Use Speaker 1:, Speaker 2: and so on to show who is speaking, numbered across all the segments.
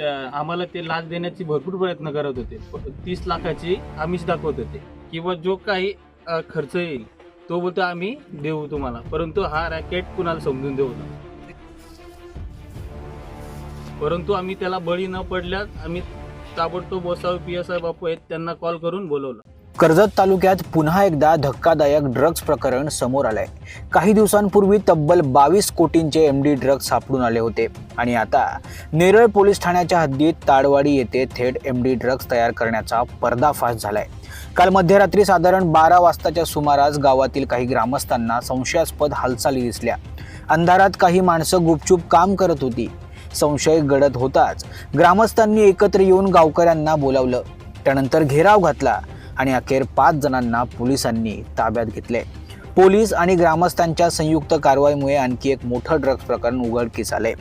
Speaker 1: आम्हाला ते लाच देण्याची भरपूर प्रयत्न करत होते. तीस लाखाची आमिष दाखवत होते. किंवा जो काही खर्च येईल तो बोलतो आम्ही देऊ तुम्हाला. परंतु हा रॅकेट कुणाला समजून देऊ नका. परंतु आम्ही त्याला बळी न पडल्यास आम्ही ताबडतोब बसाव पी एस आय बापू आहेत त्यांना कॉल करून बोलवलं.
Speaker 2: कर्जत तालुक्यात पुन्हा एकदा धक्कादायक ड्रग्ज प्रकरण समोर आलंय. काही दिवसांपूर्वी तब्बल बावीस कोटींचे एम डी ड्रग्ज सापडून आले होते. आणि आता नेरळ पोलीस ठाण्याच्या हद्दीत ताडवाडी येथे थेट एम डी ड्रग्ज तयार करण्याचा पर्दाफाश झालाय. काल मध्यरात्री साधारण बारा वाजताच्या सुमारास गावातील काही ग्रामस्थांना संशयास्पद हालचाली दिसल्या. अंधारात काही माणसं गुपचूप काम करत होती. संशय गडद होताच ग्रामस्थांनी एकत्र येऊन गावकऱ्यांना बोलावलं. त्यानंतर घेराव घातला. आणि अखेर पाच जणांना पोलिसांनी ताब्यात घेतले. पोलीस आणि ग्रामस्थांच्या संयुक्त कारवाईमुळे आणखी एक मोठं ड्रग्ज प्रकरण उघडकीस आले.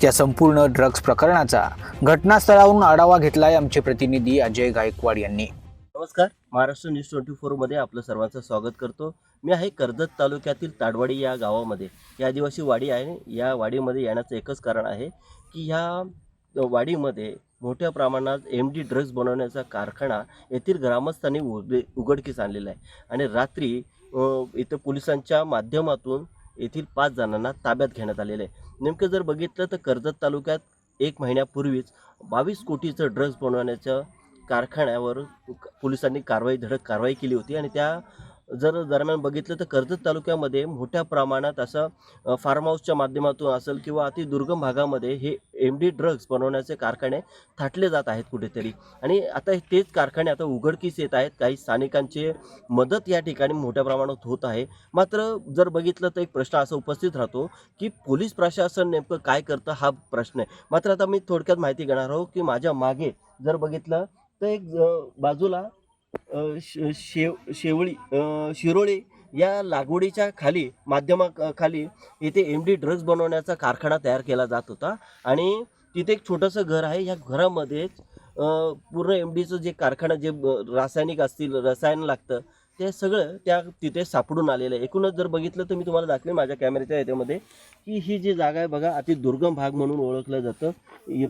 Speaker 2: त्या संपूर्ण ड्रग्ज प्रकरणाचा घटनास्थळावरून आढावा घेतलाय आमचे प्रतिनिधी अजय गायकवाड यांनी.
Speaker 3: नमस्कार. महाराष्ट्र न्यूज ट्वेंटी फोरमध्ये आपलं सर्वांचं स्वागत करतो. मी आहे कर्जत तालुक्यातील ताडवाडी या गावामध्ये. ही आदिवासी वाडी आहे. या वाडीमध्ये येण्याचं एकच कारण आहे की ह्या वाडीमध्ये मोठ्या प्रमाणात एम डी ड्रग्ज बनवण्याचा कारखाना येथील ग्रामस्थांनी उघडे उघडकीस आणलेला आहे. आणि रात्री इथं पोलिसांच्या माध्यमातून येथील पाच जणांना ताब्यात घेण्यात आलेलं आहे. नेमकं जर बघितलं तर कर्जत तालुक्यात एक महिन्यापूर्वीच बावीस कोटीचं ड्रग्ज बनवण्याचं कारखान्यावर पोलिसांनी कारवाई धडक कारवाई केली होती. आणि त्या जर दरम्यान बघितलं तर कर्जत तालुक्यामध्ये मोठ्या प्रमाणात असं फार्म हाऊसच्या माध्यमातून असेल किंवा अति दुर्गम भागामध्ये हे एम डी ड्रग्ज बनवण्याचे कारखाने थाटले जात आहेत कुठेतरी. आणि आता तेच कारखाने आता उघडकीस येत आहेत. काही स्थानिकांचे मदत या ठिकाणी मोठ्या प्रमाणात होत आहे. मात्र जर बघितलं तर एक प्रश्न असा उपस्थित राहतो की पोलीस प्रशासन नेमकं काय करतं हा प्रश्न आहे. मात्र आता मी थोडक्यात माहिती घेणार आहोत की माझ्या मागे जर बघितलं तर एक बाजूला शेव शेवळी शिरोळे शिरोळी या लागवडीच्या खाली माध्यमा खाली इथे एम डी ड्रग्ज बनवण्याचा कारखाना तयार केला जात होता. आणि तिथे एक छोटंसं घर आहे. या घरामध्येच पूर्ण एम डीचं जे कारखाना जे रासायनिक असतील रसायन लागतं ते सगळं त्या तिथे सापडून आलेलं आहे. एकूणच जर बघितलं तर मी तुम्हाला दाखवेन माझ्या कॅमेऱ्याच्या याच्यामध्ये की ही जी जागा आहे बघा अति दुर्गम भाग म्हणून ओळखलं जातं.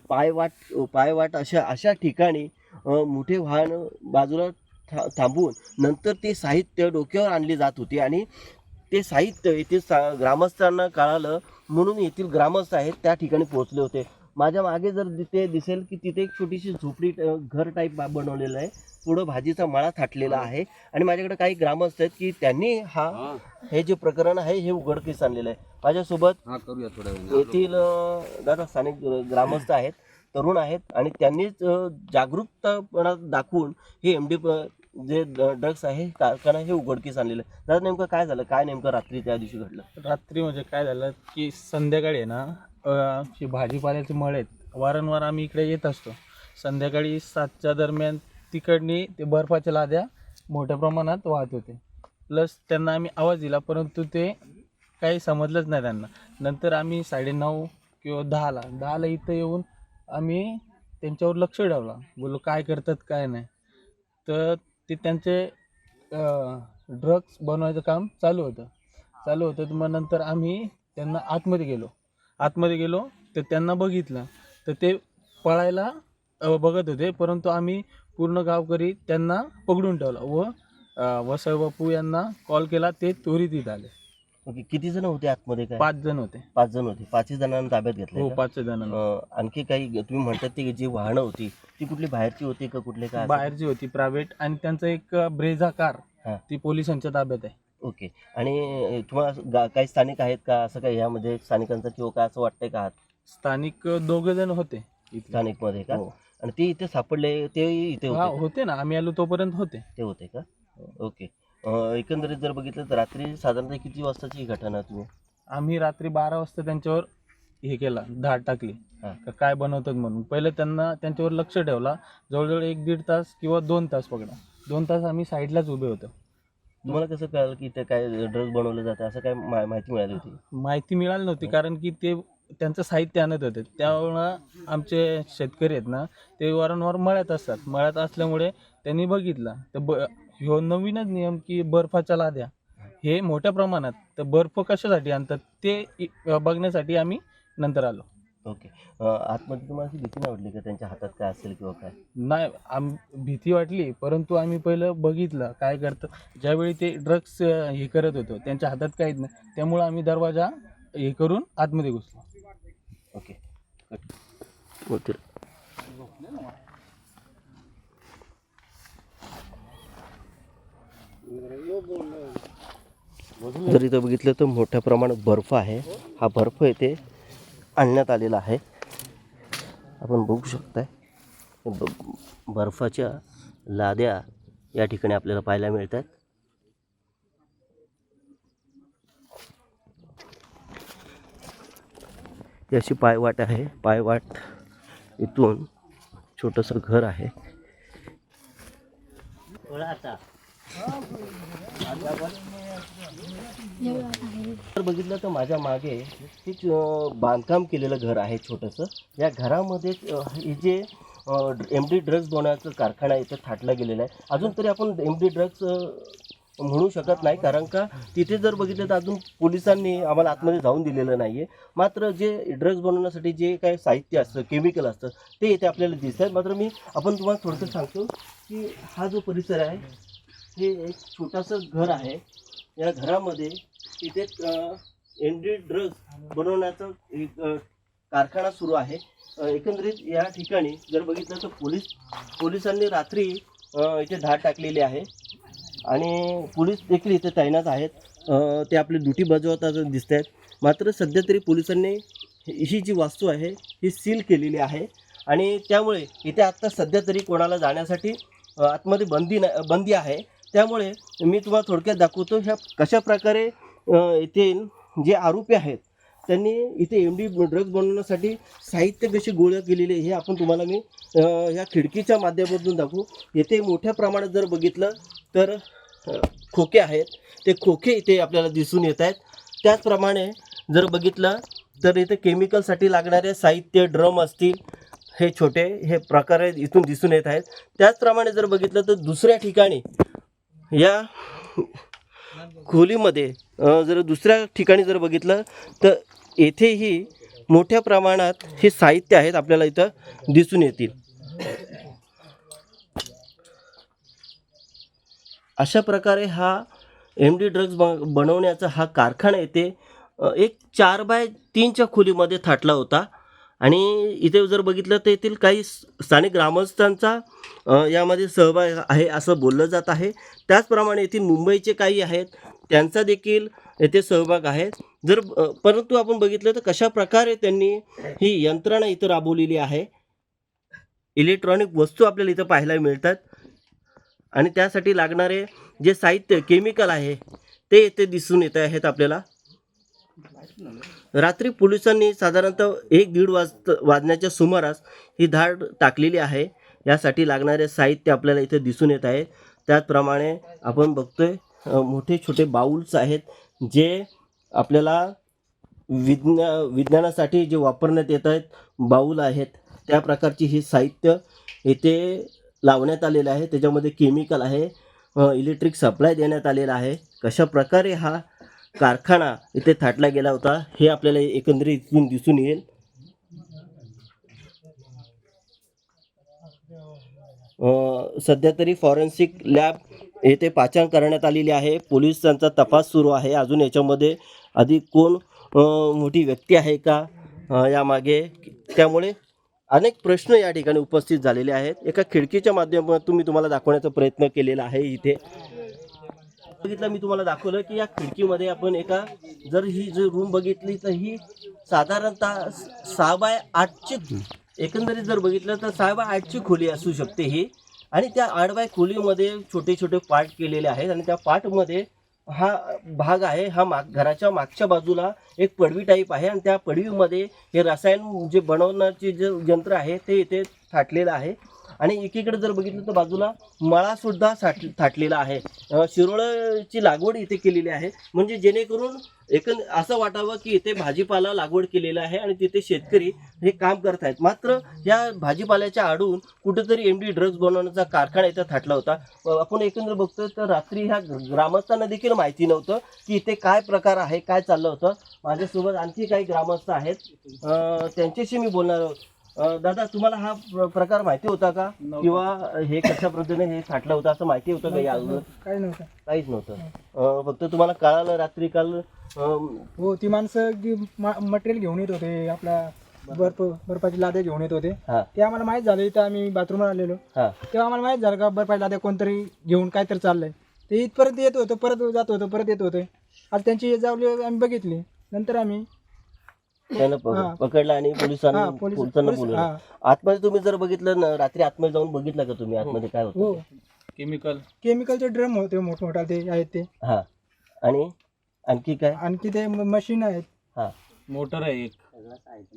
Speaker 3: पायवाट पायवाट अशा अशा ठिकाणी मोठे वाहन बाजूला था थांबवून नंतर ते साहित्य डोक्यावर आणली जात होती आणि ते साहित्य येथील सा ग्रामस्थांना कळालं म्हणून येथील ग्रामस्थ आहेत त्या ठिकाणी पोहोचले होते. माझ्या मागे जर तिथे दिसेल की तिथे एक छोटीशी झोपडी घर टाईप बनवलेलं आहे. पुढं भाजीचा मळा थाटलेला आहे आणि माझ्याकडे काही ग्रामस्थ आहेत की त्यांनी हा हे. जे प्रकरण आहे हे उघडकीस आणलेलं आहे. माझ्यासोबत. येथील दादा स्थानिक ग्रामस्थ आहेत. तरुण आहेत आणि त्यांनीच जागरूकतापणा दाखवून हे एम डी जे ड्रग्स आहे कारखाना हे उघडकीस आणलेलं आहे. दादा नेमकं काय झालं? काय नेमकं रात्री त्या दिवशी घडलं?
Speaker 1: रात्री म्हणजे काय झालं की संध्याकाळी आहे ना आमची जे भाजीपाल्याचे मळे आहेत. वारंवार आम्ही इकडे येत असतो. संध्याकाळी सातच्या दरम्यान तिकडनी ते बर्फाच्या लाद्या मोठ्या प्रमाणात वाहत होते. प्लस त्यांना आम्ही आवाज दिला परंतु ते काही समजलंच नाही त्यांना. नंतर आम्ही साडेनऊ किंवा दहाला दहाला इथं येऊन आम्ही त्यांच्यावर लक्ष ठेवलं. बोललो काय करतात काय नाही. तर ते त्यांचे ड्रग्स बनवायचं काम चालू होतं. चालू होतं तर मग नंतर आम्ही त्यांना आतमध्ये गेलो. आतमध्ये गेलो तर त्यांना बघितलं. तर ते पळायला बघत होते परंतु आम्ही पूर्ण गावकरी त्यांना पकडून ठेवलं व वसई बापू यांना कॉल केला ते त्वरित आले.
Speaker 3: ओके किती जण होते आतमध्ये काय?
Speaker 1: पाच जण होते.
Speaker 3: पाच जण होते. पाचही जणांना ताब्यात
Speaker 1: हो
Speaker 3: घेतलं
Speaker 1: पाच जणांना.
Speaker 3: आणखी काही तुम्ही म्हणतात ते जी वाहनं होती ती कुठली बाहेरची होती का कुठले काय?
Speaker 1: बाहेरची होती प्रायव्हेट. आणि त्यांचं एक ब्रेझा कार
Speaker 3: हा.
Speaker 1: ती पोलिसांच्या ताब्यात आहे.
Speaker 3: ओके. आणि तुम्हाला गा- काही स्थानिक आहेत का? असं काय यामध्ये स्थानिकांचं किंवा काय असं वाटतंय का? आत
Speaker 1: स्थानिक दोघे जण होते इथले.
Speaker 3: स्थानिकमध्ये का?
Speaker 1: हो.
Speaker 3: आणि ते इथे सापडले ते इथे
Speaker 1: हा
Speaker 3: होते?
Speaker 1: होते ना. आम्ही आलो तोपर्यंत होते.
Speaker 3: ते होते का? ओके. अं, एकंदरीत जर बघितलं तर रात्री साधारणतः किती वाजताची ही घटना आहे तुम्ही?
Speaker 1: आम्ही रात्री बारा वाजता त्यांच्यावर हे केला धाड टाकली.
Speaker 3: हा.
Speaker 1: का काय बनवतात म्हणून? पहिले त्यांना त्यांच्यावर लक्ष ठेवला जवळजवळ एक दीड तास किंवा दोन तास पकडा दोन तास आम्ही साईडलाच उभे होतो.
Speaker 3: तुम्हाला कसं कळलं की इथे काय ड्रग्ज बनवले जाते? असं काय मा- माहिती मिळाली होती?
Speaker 1: माहिती मिळाली नव्हती कारण की ते त्यांचं साहित्य आणत होते. त्यामुळं आमचे शेतकरी आहेत ना ते वारंवार मळ्यात असतात. मळ्यात असल्यामुळे त्यांनी बघितलं. तर ब ह्यो नवीनच नियम की बर्फाच्या लाद्या. हे मोठ्या प्रमाणात तर बर्फ कशासाठी आणतात ते इ- बघण्यासाठी आम्ही नंतर आलो.
Speaker 3: ओके. अं, आतमध्ये तुम्हाला अशी भीती नाही वाटली का? त्यांच्या हातात काय असेल किंवा काय?
Speaker 1: नाही आम भीती वाटली परंतु आम्ही पहिलं बघितलं काय करतं. ज्यावेळी ते ड्रग्स हे करत होतो त्यांच्या हातात काहीच नाही. त्यामुळं आम्ही दरवाजा हे करून आतमध्ये घुसलो.
Speaker 3: ओके. होतील जर इथं बघितलं तर मोठ्या प्रमाणात बर्फ आहे. हा बर्फ येथे आणण्यात आलेला आहे. आपण बघू शकताय. ब- बर्फाच्या लाद्या या ठिकाणी आपल्याला पाहायला मिळतात. ही अशी पायवाट आहे. पायवाट इथून छोटंसं घर आहे. तर बघितलं तर माझ्या मागे तीच बांधकाम केलेलं घर आहे छोटंसं. या घरामध्ये हे जे एम डी ड्रग्ज बनवण्याचं कारखाना इथं थाटला गेलेला आहे. अजून तरी आपण एम डी ड्रग्ज म्हणू शकत नाही कारण का तिथे जर बघितलं तर अजून पोलिसांनी आम्हाला आतमध्ये जाऊन दिलेलं नाही आहे मात्र जे ड्रग्ज बनवण्यासाठी जे काही साहित्य असतं केमिकल असतं ते इथे आपल्याला दिसत आहे मात्र मी आपण तुम्हाला थोडंसं सांगतो की हा जो परिसर आहे हे एक छोटंसं घर आहे. या घरामध्ये इथे एनडी ड्रग्ज बनवण्याचा एक कारखाना सुरू आहे. एकंदरीत या ठिकाणी जर बघितलं तर पोलीस पोलिसांनी रात्री इथे धाड टाकलेली आहे. आणि पोलीस देखील इथे तैनात आहेत. ते आपली ड्युटी बजावताना दिसत आहेत मात्र सध्या तरी पोलिसांनी ही जी वास्तू आहे ही सील केलेली आहे. आणि त्यामुळे इथे आत्ता सध्या तरी कोणाला जाण्यासाठी आतमध्ये बंदी ना बंदी आहे. त्यामुळे मी तुम्हाला थोडक्यात दाखवतो ह्या कशा प्रकारे इथे जे आरोपी आहेत त्यांनी इथे एम डी ड्रग्ज बनवण्यासाठी साहित्य कशी गोळा केलेली हे आपण तुम्हाला मी ह्या खिडकीच्या माध्यमातून दाखवू. येथे मोठ्या प्रमाणात जर बघितलं तर खोके आहेत. ते खोके इथे आपल्याला दिसून येत आहेत. त्याचप्रमाणे जर बघितलं तर इथे केमिकलसाठी लागणारे साहित्य ड्रम असतील हे छोटे हे प्रकार इथून दिसून येत आहेत. त्याचप्रमाणे जर बघितलं तर दुसऱ्या ठिकाणी या खोलीमध्ये जर दुसऱ्या ठिकाणी जर बघितलं तर येथेही मोठ्या प्रमाणात हे साहित्य आहेत आपल्याला इथं दिसून येतील. अशा प्रकारे हा एम डी ड्रग्ज बनवण्याचा हा कारखाना येथे एक चार बाय तीनच्या खोलीमध्ये थाटला होता. आणि इथे जर बघितलं तर येथील काही स्थानिक ग्रामस्थांचा यामध्ये सहभाग आहे असं बोललं जात आहे. त्याचप्रमाणे येथील मुंबईचे काही आहेत त्यांचा देखील येथे सहभाग आहे. जर परंतु आपण बघितलं तर कशा प्रकारे त्यांनी ही यंत्रणा इथं राबवलेली आहे. इलेक्ट्रॉनिक वस्तू आपल्याला इथं पाहायला मिळतात. आणि त्यासाठी लागणारे जे साहित्य केमिकल आहे ते येथे दिसून येत आहेत आपल्याला. रात्री पोलिसांनी साधारणतः एक दीड वाज वाजण्याच्या सुमारास ही धाड टाकलेली आहे. यासाठी लागणारे साहित्य आपल्याला इथे दिसून येत आहे. त्याचप्रमाणे आपण बघतोय मोठे छोटे बाउल्स आहेत जे आपल्याला विज्ञा विज्ञानासाठी जे वापरण्यात येत आहेत बाऊल आहेत. त्या प्रकारची ही साहित्य इथे लावण्यात आलेलं आहे. त्याच्यामध्ये केमिकल आहे इलेक्ट्रिक सप्लाय देण्यात आलेला आहे. कशा प्रकारे हा कारखाना इथे थाटला गेला होता. हे आपल्याला एकंदरीत इथून दिसून येईल. सध्या तरी फॉरेन्सिक लॅब येथे पाचारण करण्यात आलेली आहे. पोलिसांचा तपास सुरू आहे. अजून याच्यामध्ये अधिक कोण मोठी व्यक्ती आहे का यामागे? त्यामुळे अनेक प्रश्न या ठिकाणी उपस्थित झालेले आहेत. एका खिडकीच्या माध्यमातून मी तुम्हाला दाखवण्याचा प्रयत्न केलेला आहे इथे. बघितलं मी तुम्हाला दाखवलं की या खिडकीमध्ये आपण एका जर ही जी रूम बघितली तर ही साधारणतः सहा बाय आठची एकंदरीत जर बघितलं तर सहा बाय आठची खोली असू शकते ही. आणि त्या आठ बाय खोलीमध्ये छोटे छोटे पार्ट केलेले आहेत आणि त्या पार्टमध्ये हा भाग आहे हा माग घराच्या मागच्या बाजूला एक पडवी टाईप आहे आणि त्या पडवीमध्ये हे रसायन जे बनवण्याचे जे यंत्र आहे ते इथे थाटलेलं आहे. आणि एकीकडे जर बघितलं तर बाजूला मळा सुद्धा साठ थाटलेला आहे. शिरोळची लागवड इथे केलेली आहे. म्हणजे जेणेकरून एक असं वाटावं की इथे भाजीपाला लागवड केलेला आहे आणि तिथे शेतकरी हे काम करत आहेत. मात्र या भाजीपाल्याच्या आडून कुठेतरी एम डी ड्रग्ज बनवण्याचा कारखाना इथं थाटला होता. आपण एकंदर बघतोय तर रात्री ह्या ग्रामस्थांना देखील माहिती नव्हतं की इथे काय प्रकार आहे काय चाललं होतं. माझ्यासोबत आणखी काही ग्रामस्थ आहेत. त्यांच्याशी मी बोलणार आहोत दादा तुम्हाला हा प्र- प्रकार माहिती होता का? किंवा हे कशा पद्धतीने हे थाटलं होतं? असं माहिती होतं का या अगोदर?
Speaker 4: काही नव्हतं.
Speaker 3: काहीच नव्हतं. अ, फक्त तुम्हाला कळालं रात्री काल अ,
Speaker 4: हो ती माणसं मटेरियल घेऊन येत होते आपला बर्फ बर्फाची लाद्या घेऊन येत होते.
Speaker 3: हा.
Speaker 4: ते आम्हाला माहीत झालं इथं आम्ही बाथरूमवर आलेलो.
Speaker 3: हा.
Speaker 4: तेव्हा आम्हाला माहीत झालं का बर्फाची लाद्या कोणतरी घेऊन काहीतरी चाललंय. ते इथपर्यंत येत होतं परत जात होतं परत येत होते. आज त्यांची जावली आम्ही बघितली. नंतर आम्ही
Speaker 3: त्यानं प-
Speaker 4: हा.
Speaker 3: पकडलं आणि पोलिसांना
Speaker 4: हा पोलीस
Speaker 3: पोलिसांना
Speaker 4: पोलीस-
Speaker 3: बोलवलं.
Speaker 4: हा.
Speaker 3: आतमध्ये तुम्ही जर बघितलं ना रात्री आतमध्ये जाऊन बघितलं का तुम्ही? आतमध्ये काय
Speaker 4: हो.
Speaker 3: होतं
Speaker 1: केमिकल.
Speaker 4: केमिकलचे ड्रम होते मोठमोठा ते आहेत ते.
Speaker 3: हा. आणि आणखी काय?
Speaker 4: आणखी ते मशीन आहेत.
Speaker 3: हा.
Speaker 1: मोटर आहे एक.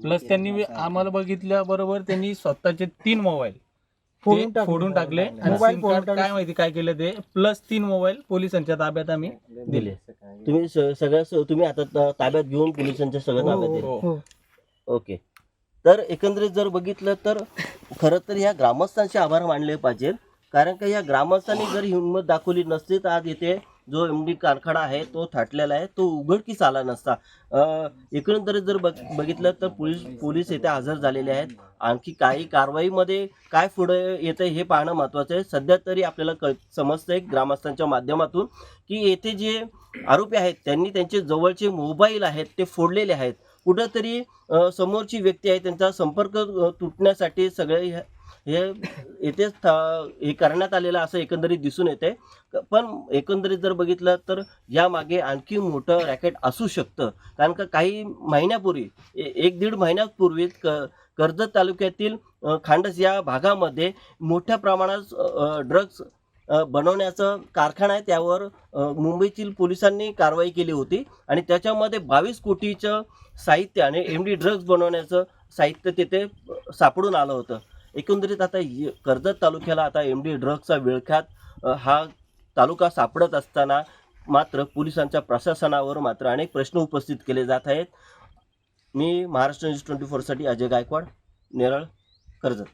Speaker 1: प्लस त्यांनी आम्हाला बघितल्या बरोबर त्यांनी स्वतःचे तीन मोबाईल.
Speaker 4: फोडून टाकले.
Speaker 1: फोडून टाकले. आणि
Speaker 4: मोबाईल
Speaker 1: SIM
Speaker 4: फोडून
Speaker 1: card
Speaker 4: टाकले.
Speaker 1: काय माहिती काय केलं ते? प्लस तीन मोबाईल पोलिसांच्या ताब्यात आम्ही
Speaker 3: दिले. तुम्ही स- सगळं स- तुम्ही आता त- ताब्यात घेऊन पोलिसांच्या सगळं
Speaker 4: हो,
Speaker 3: ताब्यात दिले.
Speaker 1: हो.
Speaker 4: हो
Speaker 3: ओके. तर एकंदरीत जर बघितलं तर खरं तर ह्या ग्रामस्थांचे आभार मानले पाहिजे. कारण का या ग्रामस्थांनी जर हिंमत दाखवली नसती तर आज इथे जो एम डी कारखाना आहे तो थाटलेला आहे तो उघडकीस आला नसता. अं, एकंदरीत जर बघ बघितलं तर पोलीस पोलीस इथे हजर झालेले आहेत. आणखी काही कारवाईमध्ये काय पुढे येतं हे पाहणं महत्त्वाचं आहे. सध्या तरी आपल्याला क समजतंय ग्रामस्थांच्या माध्यमातून की येथे जे आरोपी आहेत त्यांनी त्यांचे जवळचे मोबाईल आहेत ते फोडलेले आहेत. कुठंतरी समोरची व्यक्ती आहे त्यांचा संपर्क तुटण्यासाठी सगळे हे हे येथेच हे करण्यात आलेलं असं एकंदरीत दिसून येते पण एकंदरीत जर बघितलं तर यामागे आणखी मोठं रॅकेट असू शकतं. कारण का काही महिन्यापूर्वी ए- एक दीड महिन्यापूर्वी क कर्जत तालुक्यातील खांडस या भागामध्ये मोठ्या प्रमाणात ड्रग्ज बनवण्याचं कारखाना आहे. त्यावर मुंबईतील पोलिसांनी कारवाई केली होती. आणि त्याच्यामध्ये बावीस कोटीचं साहित्य आणि एम डी ड्रग्ज बनवण्याचं साहित्य तिथे सापडून आलं होतं. एकंदरीत आता कर्जत तालुक्याला आता एम डी ड्रग्जचा विळख्यात हा तालुका सापडत असताना मात्र पोलिसांच्या प्रशासनावर मात्र अनेक प्रश्न उपस्थित केले जात आहेत. मी महाराष्ट्र न्यूज ट्वेंटी फोरसाठी अजय गायकवाड नेरळ कर्जत.